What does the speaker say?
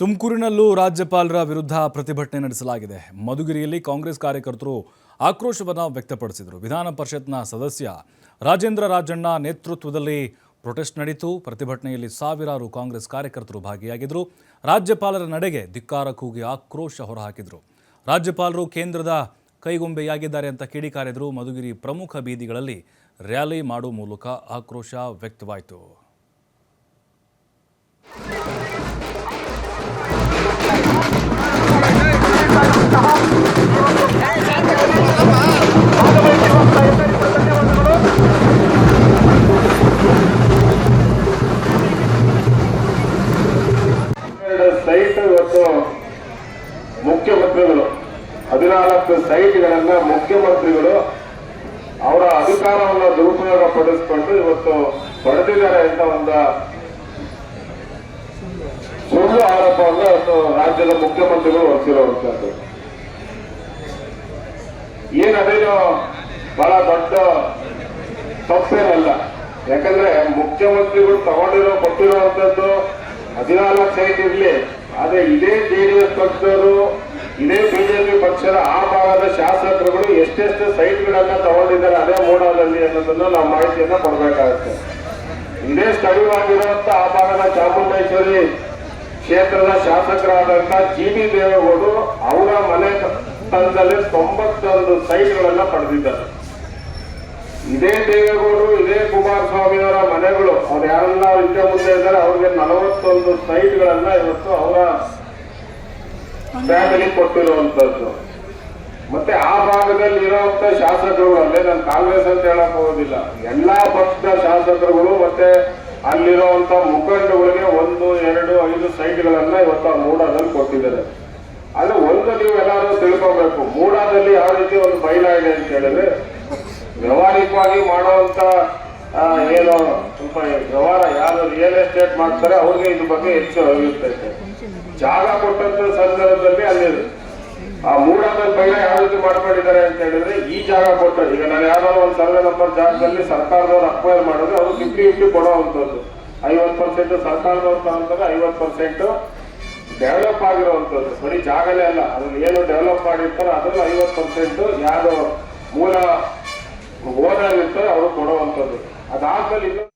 ತುಮಕೂರಿನಲ್ಲೂ ರಾಜ್ಯಪಾಲರ ವಿರುದ್ಧ ಪ್ರತಿಭಟನೆ ನಡೆಸಲಾಗಿದೆ. ಮಧುಗಿರಿಯಲ್ಲಿ ಕಾಂಗ್ರೆಸ್ ಕಾರ್ಯಕರ್ತರು ಆಕ್ರೋಶವನ್ನು ವ್ಯಕ್ತಪಡಿಸಿದರು. ವಿಧಾನ ಪರಿಷತ್ನ ಸದಸ್ಯ ರಾಜೇಂದ್ರ ರಾಜಣ್ಣ ನೇತೃತ್ವದಲ್ಲಿ ಪ್ರೊಟೆಸ್ಟ್ ನಡೆಯಿತು ಪ್ರತಿಭಟನೆಯಲ್ಲಿ ಸಾವಿರಾರು ಕಾಂಗ್ರೆಸ್ ಕಾರ್ಯಕರ್ತರು ಭಾಗಿಯಾಗಿದ್ದರು. ರಾಜ್ಯಪಾಲರ ನಡೆಗೆ ಧಿಕ್ಕಾರ ಕೂಗಿ ಆಕ್ರೋಶ ಹೊರಹಾಕಿದರು. ರಾಜ್ಯಪಾಲರು ಕೇಂದ್ರದ ಕೈಗೊಂಬೆಯಾಗಿದ್ದಾರೆ ಅಂತ ಕಿಡಿಕಾರಿದರು ಮಧುಗಿರಿ ಪ್ರಮುಖ ಬೀದಿಗಳಲ್ಲಿ ರ್ಯಾಲಿ ಮಾಡುವ ಮೂಲಕ ಆಕ್ರೋಶ ವ್ಯಕ್ತವಾಯಿತು. ಹದಿನಾಲ್ಕು ಸೈಟ್ಗಳನ್ನ ಮುಖ್ಯಮಂತ್ರಿಗಳು ಅವರ ಅಧಿಕಾರವನ್ನು ದುರುಪಯೋಗ ಪಡಿಸಿಕೊಂಡು ಇವತ್ತು ಪಡೆದಿದ್ದಾರೆ ಅಂತ ಒಂದು ಸುಳ್ಳು ಆರೋಪವನ್ನು ಇವತ್ತು ರಾಜ್ಯದ ಮುಖ್ಯಮಂತ್ರಿಗಳು ಹೊರಿಸಿರುವಂತದ್ದು ಏನದೇನು ಬಹಳ ದೊಡ್ಡ ತಪ್ಪೇನಲ್ಲ. ಯಾಕಂದ್ರೆ ಮುಖ್ಯಮಂತ್ರಿಗಳು ತಗೊಂಡಿರೋ ಕೊಟ್ಟಿರುವಂತದ್ದು ಹದಿನಾಲ್ಕು ಸೈಟ್ ಇರಲಿ. ಆದ್ರೆ ಇದೇ ಜೆಡಿಎಸ್ ಪಕ್ಷದವರು ಇದೇ ಬಿಜೆಪಿ ಪಕ್ಷದ ಆ ಭಾಗದ ಶಾಸಕರುಗಳು ಎಷ್ಟೆಷ್ಟು ಸೈಟ್ಗಳನ್ನ ತಗೊಂಡಿದ್ದಾರೆ ಅದೇ ಮೂಡಾದಲ್ಲಿ ಅನ್ನೋದನ್ನು ನಾವು ಮಾಹಿತಿಯನ್ನ ಕೊಡಬೇಕಾಗುತ್ತೆ. ಇದೇ ಸ್ಥಳೀಯವಾಗಿರುವಂತ ಆ ಭಾಗದ ಚಾಮುಂಡೇಶ್ವರಿ ಕ್ಷೇತ್ರದ ಶಾಸಕರಾದಂತ ಜಿ ಬಿ ದೇವೇಗೌಡರು ಅವರ ಮನೆ ಸ್ಥಳದಲ್ಲಿ ತೊಂಬತ್ತೊಂದು ಸೈಟ್ಗಳನ್ನ ಪಡೆದಿದ್ದಾರೆ. ಇದೇ ದೇವೇಗೌಡರು, ಇದೇ ಕುಮಾರಸ್ವಾಮಿ ಅವರ ಮನೆಗಳು, ಅವ್ರು ಯಾರನ್ನ ಹಿಂದೆ ಮುಂದೆ ಇದ್ದಾರೆ, ಅವ್ರಿಗೆ ನಲವತ್ತೊಂದು ಸೈಟ್ಗಳನ್ನ ಇವತ್ತು ಅವರ ಫ್ಯಾಮಿಲಿ ಕೊಟ್ಟಿರುವಂತದ್ದು. ಮತ್ತೆ ಆ ಭಾಗದಲ್ಲಿ ಇರುವಂತ ಶಾಸಕರು ಅಲ್ಲೇ ನಾನು ಕಾಂಗ್ರೆಸ್ ಅಂತ ಹೇಳಕ್ ಹೋಗೋದಿಲ್ಲ. ಎಲ್ಲಾ ಪಕ್ಷದ ಶಾಸಕರುಗಳು ಮತ್ತೆ ಅಲ್ಲಿರುವಂತ ಮುಖಂಡಗಳಿಗೆ ಒಂದು, ಎರಡು, ಐದು ಸೈಟ್ಗಳನ್ನ ಇವತ್ತು ಮೂಡಾದಲ್ಲಿ ಕೊಟ್ಟಿದ್ದಾರೆ. ಆದ್ರೆ ಒಂದು ನೀವು ಎಲ್ಲರೂ ತಿಳ್ಕೊಬೇಕು. ಮೂಡಾದಲ್ಲಿ ಯಾವ ರೀತಿ ಒಂದು ಬೈಲ ಇದೆ ಅಂತ ಹೇಳಿದ್ರೆ, ವ್ಯವಹಾರಿಕವಾಗಿ ಮಾಡುವಂತ ಏನು ಸ್ವಲ್ಪ ವ್ಯವಹಾರ ಯಾರು ರಿಯಲ್ ಎಸ್ಟೇಟ್ ಮಾಡ್ತಾರೆ, ಅವ್ರಿಗೆ ಇದ್ರ ಬಗ್ಗೆ ಹೆಚ್ಚು ಇರ್ತೈತೆ. ಜಾಗ ಕೊಟ್ಟಂತ ಸಂದರ್ಭದಲ್ಲಿ ಅಲ್ಲಿ ಆ ಮೂಡಾದ ಬಗ್ಗೆ ಯಾವ ರೀತಿ ಮಾಡ್ಕೊಂಡಿದ್ದಾರೆ ಅಂತ ಹೇಳಿದ್ರೆ, ಈ ಜಾಗ ಕೊಟ್ಟರು ಈಗ ನಾನು ಯಾವ್ದಾದ್ರು ಒಂದು ಸರ್ವೆ ನಂಬರ್ ಜಾಗದಲ್ಲಿ ಸರ್ಕಾರದವ್ರು ಅಕ್ವೈರ್ ಮಾಡಿದ್ರೆ ಅವರು ಫಿಫ್ಟಿ ಫಿಫ್ಟಿ ಕೊಡೋವಂಥದ್ದು ಐವತ್ತು ಪರ್ಸೆಂಟ್ ಸರ್ಕಾರದವ್ರು ತಗೊಂತಾರೆ ಐವತ್ತು ಪರ್ಸೆಂಟ್ ಡೆವಲಪ್ ಆಗಿರುವಂಥದ್ದು ಬರೀ ಜಾಗಲೇ ಅಲ್ಲ, ಅದ್ರಲ್ಲಿ ಏನು ಡೆವಲಪ್ ಮಾಡಿರ್ತಾರೋ ಅದ್ರಲ್ಲಿ ಐವತ್ತು ಪರ್ಸೆಂಟ್ ಯಾರು ಮೂಲ ಓನರ್ ಇರ್ತಾರೆ ಅವರು ಕೊಡುವಂಥದ್ದು आधार